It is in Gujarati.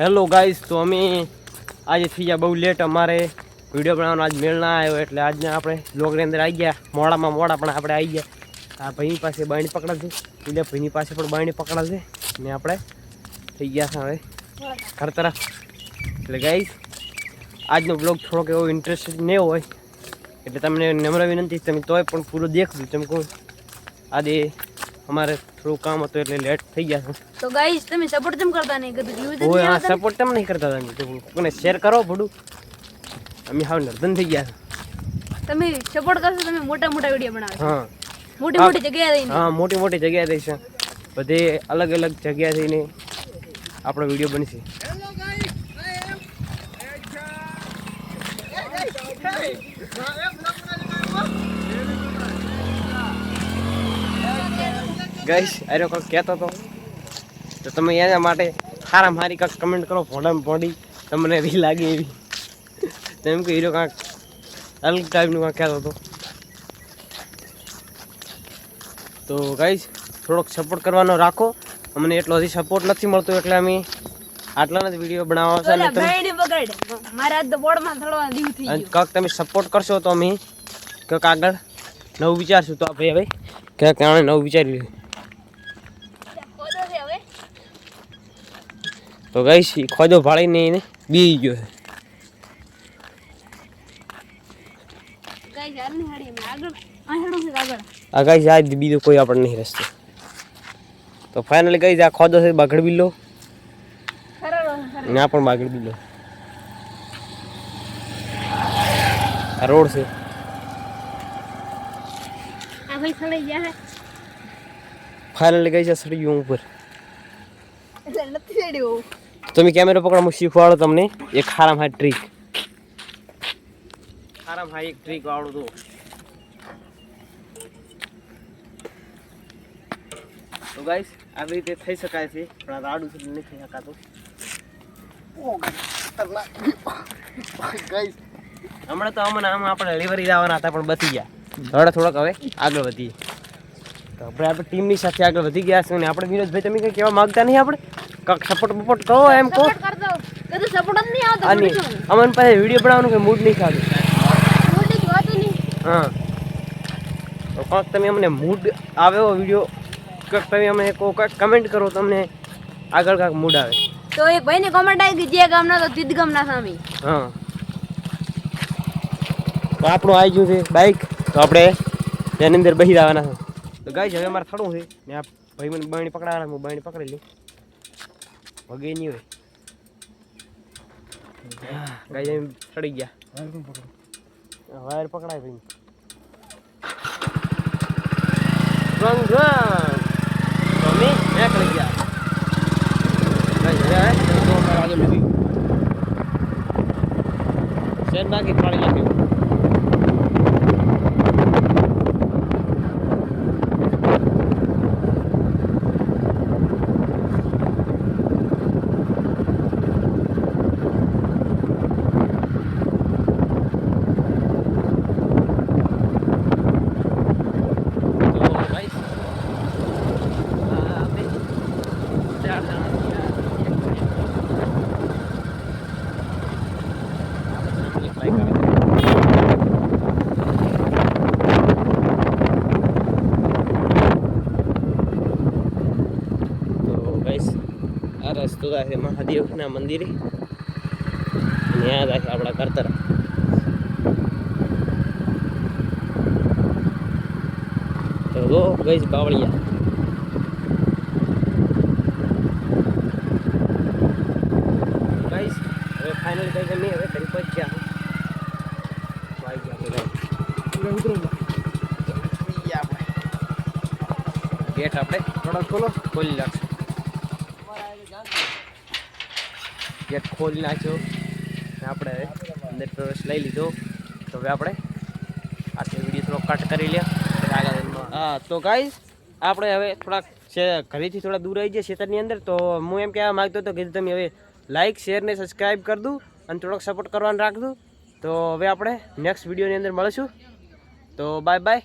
હેલો ગાઈસ તો અમે આજે થઈ ગયા બહુ લેટ અમારે વીડિયો બનાવવાનો આજ મેળ ના આવ્યો, એટલે આજના આપણે બ્લોગની અંદર આવી ગયા. મોડામાં મોડા પણ આપણે આવી ગયા. આ ભાઈની પાસે બાયણી પકડાશે. એટલે ભાઈની પાસે પણ બાયણી પકડાશે. ને આપણે થઈ ગયા છે હવે ઘર તરફ. એટલે ગાઈસ આજનો બ્લોગ થોડોક એવો ઇન્ટરેસ્ટેડ નહીં હોય. એટલે તમને નમ્ર વિનંતી, તમે તોય પણ પૂરો દેખજો તમે કહું. આજે અમારે થોડું કામ હતું એટલે લેટ થઈ ગયા છે. તો ગાઈસ તમે સપોર્ટ કેમ કરતા નહીં? કદું વ્યૂઝ ઓય હા સપોર્ટ તમે નહીં કરતા તમે? તો કોને શેર કરો ભડું. અમે હાવ નર્દન થઈ ગયા છે. તમે સપોર્ટ કરશો તમે મોટા મોટા વીડિયો બનાવશો હા. મોટી મોટી જગ્યાએ રહીને. હા મોટી મોટી જગ્યાએ દઈશું બધે અલગ અલગ જગ્યા થઈને આપણો વીડિયો બનશે. ગઈશ અરે કોઈ કહેતો હતો. તો તમે એના માટે સારા મારી કાંક કમેન્ટ કરો ભોડામાં ભોડી તમને એવી લાગે એવી. તેમ કે હીરો કાંક અલગ ટાઈપનું કાંક કહેતો હતો. તો ગઈશ થોડોક સપોર્ટ કરવાનો રાખો. અમને એટલો હજી સપોર્ટ નથી મળતો એટલે અમે આટલા જ વીડિયો બનાવવા છે અને તમે મારા તો બોર્ડમાં થડવા દીવ થઈ અને કાંક તમે સપોર્ટ કરશો તો અમે કંઈક આગળ નવું વિચારશું. તો આપણે હવે ક્યાંક આણે નવું વિચારી લઈએ ખોદો છે હવે તો ગાઈશ ઈ ખોદો ભાળીને એને બી ગયો છે. ગાઈસ હાલની હાડી અમે આગળ. આ હેડું છે આગળ. આ ગાઈશ આ જ બીજો કોઈ આપણને નહીં રસ્તો. તો ફાઇનલી ગાઈશ આ ખોદો છે બાગડ બિલ્લો. ખરો ખરો અને આ પણ બાગડ બિલ્લો. આ રોડ છે. આ ભાઈ સડાઈ ગયા હે. ફાઇનલી ગઈ છે સડી ગયું ઉપર. એટલે નથી સડ્યું તમે કેમેરો પકડો હું શીખવાડો તમને એક હારામ હા ટ્રીક હારામ હા એક ટ્રીક આવડો તો. તો ગાઈસ આવી રીતે થઈ શકાય છે પણ આ રાડું થી નહીં થઈ શકાતું હમણાં તો અમને આમ આપણે ડિલિવરી જવાના હતા પણ બચી ગયા. થોડા થોડાક હવે આગળ વધીએ. તો આપણે આપણે ટીમની સાથે આગળ વધી ગયા છે અને આપણે વિનોદભાઈ તમે કંઈ કહેવા માગતા નહીં આપણે? કાંક સપોર્ટ બપોર્ટ કરો એમ કહો. અને અમન પાસે વીડિયો બનાવવાનું કે મૂડ નહીં ખાતું? હા. કાંક તમે અમને મૂડ આવે એવો વીડિયો કાંક તમે અમને કહો કાંઈક કમેન્ટ કરો તમને આગળ કાંક મૂડ આવે. તો એક ભાઈને કોમેન્ટ આવી ગઈ જે ગામના તો તીદ ગામના સામી. હા. તો આપણું આવી ગયું છે બાઈક તો આપણે તેની અંદર બહી જવાના છે. તો ગાઈ હવે અમારે થડું છે. ને આ ભાઈ મને બાણી પકડાવાના હું બાણી પકડી લઉં. વગે નહીં હોય. ગાઈ એમ ચડી ગયા. વાયર પકડાય ભાઈ. રંગ અમે નીકળી ગયા. શેર નાખી પાણી નાખ્યું તો ગાઈસ આ આપણે ચાર જણા છીએ. એક બાઈક આવે છે. તો ગાઈસ આ રસ્તો છે મહાદેવના મંદિરે. અને આ છે આપણા કરતરા. તો ગઈશ બાવળિયા. હવે ફાઇનલ કઈ ગમે હવે કરી પહોંચ્યા વાઈ ગયા આપણે. ઉતરો ગેટ આપણે. થોડો ખોલો. ખોલી નાખશું. ગેટ ખોલી નાખ્યો. ને આપણે અંદર પ્રવેશ લઈ લીધો. તો હવે આપણે આટલો વીડિયો થોડો કટ કરી લે. હા, તો ગાઈઝ આપણે હવે થોડાક ઘરેથી થોડા દૂર આવી જાય ખેતરની અંદર. તો હું એમ કહેવા માગતો હતો કે તમે હવે લાઇક શેર ને સબસ્ક્રાઈબ કરી દઉં અને થોડોક સપોર્ટ કરવાનું રાખતું તો હવે આપણે નેક્સ્ટ વિડીયોની અંદર મળીશું. તો બાય બાય